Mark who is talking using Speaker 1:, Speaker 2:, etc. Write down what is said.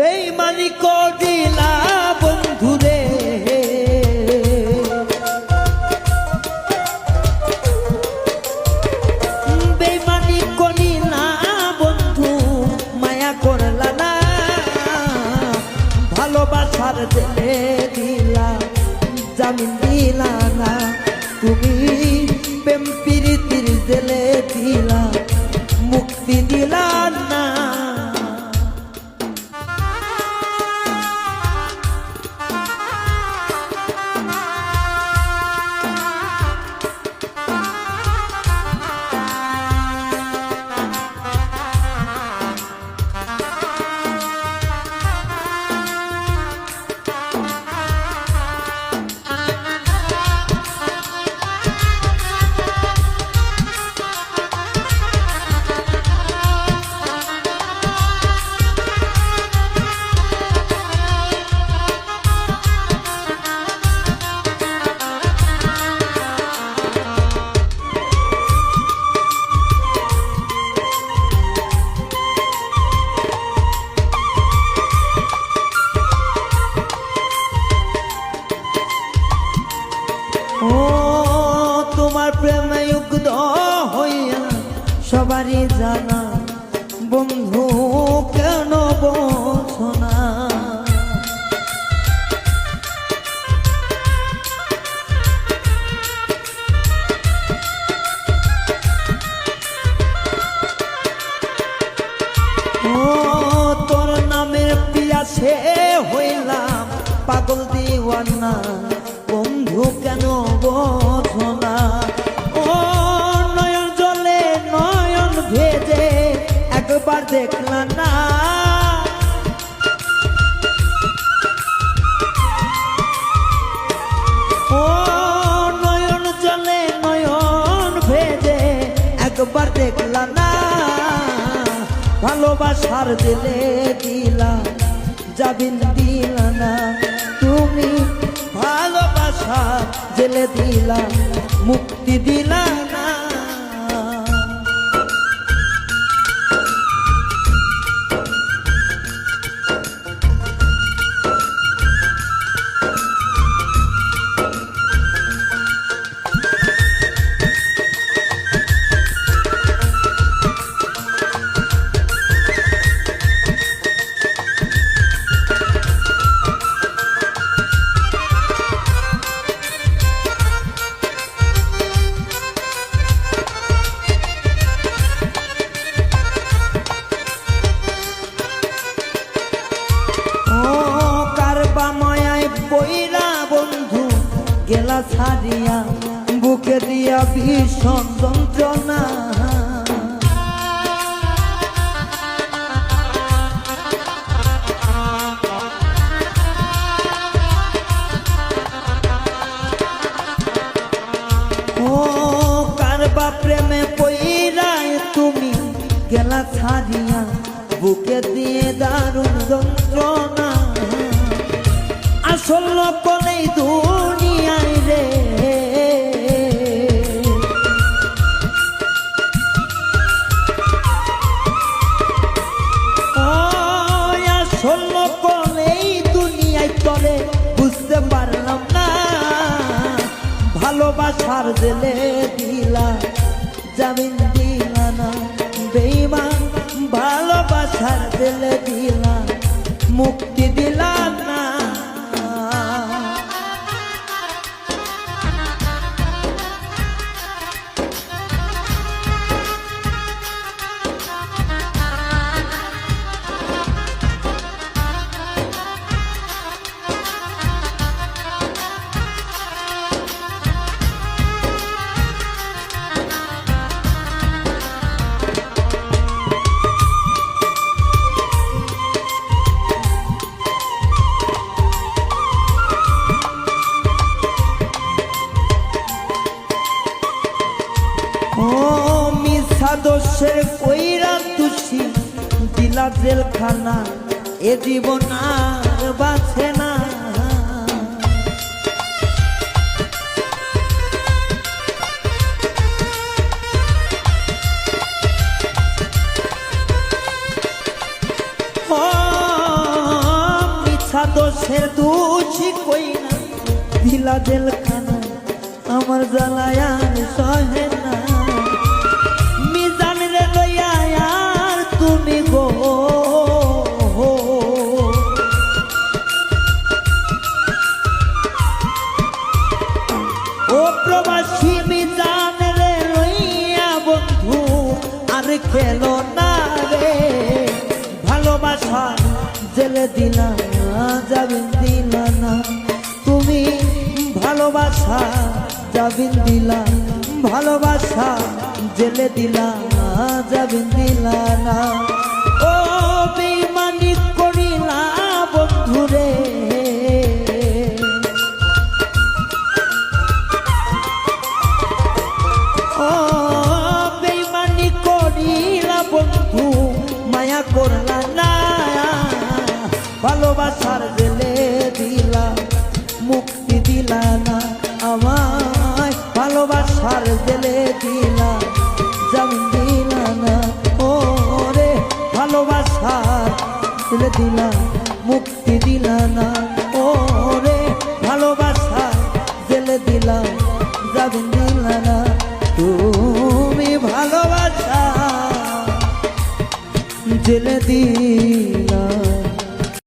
Speaker 1: বেইমানি করিলা সবারই জানা বন্ধু কেন বসনা তোর নামের পিয়াসে হইলাম পাগল দিওয়ানা। না একবার না ভালোবাসার দিলে দিলা যাবিন দিলা না তুমি ভালোবাসা জেলে দিলা, মুক্তি দিলা। বইরা বন্ধু, গেলা ছাড়িয়া বুকে দিয়া ভীষণ যন্ত্রণা। প্রেমে তুমি, গেলা ছাড়িয়া বুকে দিয়ে দারুণ যন্ত্রণা। রে। দুনিয়ায় তলে বুঝতে পারলাম না। ভালোবাসার জেলে দিলা জামিন দিলা না দিলা, মুক্তি দিলা মিশা দোষের কইরা তুষি দিলা জেলখানা, এ জীবন আর বাঁচে না। দোষের দোষী কই না দিলা জেলখানা, আমার জ্বালায়ান সহে খেলো না রে। ভালোবাসা জেলে দিলা যাবেন দিলা না। তুমি ভালোবাসা যাবেন দিলা। ভালোবাসা জেলে দিলা যাবেন দিলা না। করলা না। ভালোবাসার জেলে দিলা মুক্তি দিলা না আমায়। ভালোবাসার জেলে দিলা জামিন দিলা না। ও রে ভালোবাসার জেলে দিলা মুক্তি দিলা না।